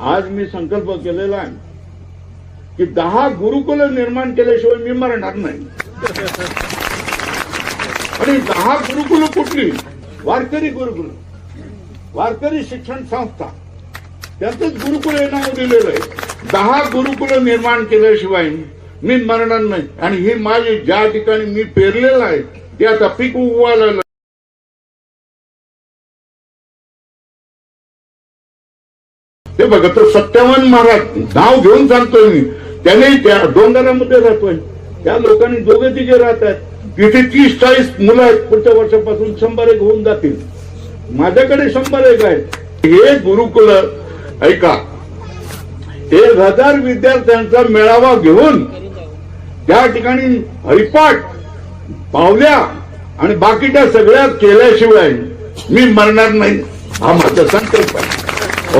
आज मी संकल्प केलेला आहे की दहा गुरुकुल निर्माण केल्याशिवाय मी मरणार नाही. आणि दहा गुरुकुल कुठली? वारकरी गुरुकुल. वारकरी शिक्षण संस्था. त्यातच गुरुकुल हे नाव दिलेलं आहे. दहा गुरुकुल निर्माण केल्याशिवाय मी मरणार नाही. आणि ही माझी ज्या ठिकाणी मी पेरलेलं आहे ते आता पीक उगवायला ते बघा तो सत्यावन महाराज नाव घेऊन सांगतोय मी. त्याने त्या डोंगरामध्ये राहतोय. त्या लोकांनी दोघे तिघे राहतात. तिथे तीस चाळीस मुलं आहेत. पुढच्या वर्षापासून शंभर एक होऊन जातील. माझ्याकडे शंभर एक आहेत. हे गुरुकुल ऐका एक हजार विद्यार्थ्यांचा मेळावा घेऊन त्या ठिकाणी हरिपाठ पावल्या आणि बाकीच्या सगळ्या केल्याशिवाय मी मरणार नाही. हा माझा संकल्प आहे.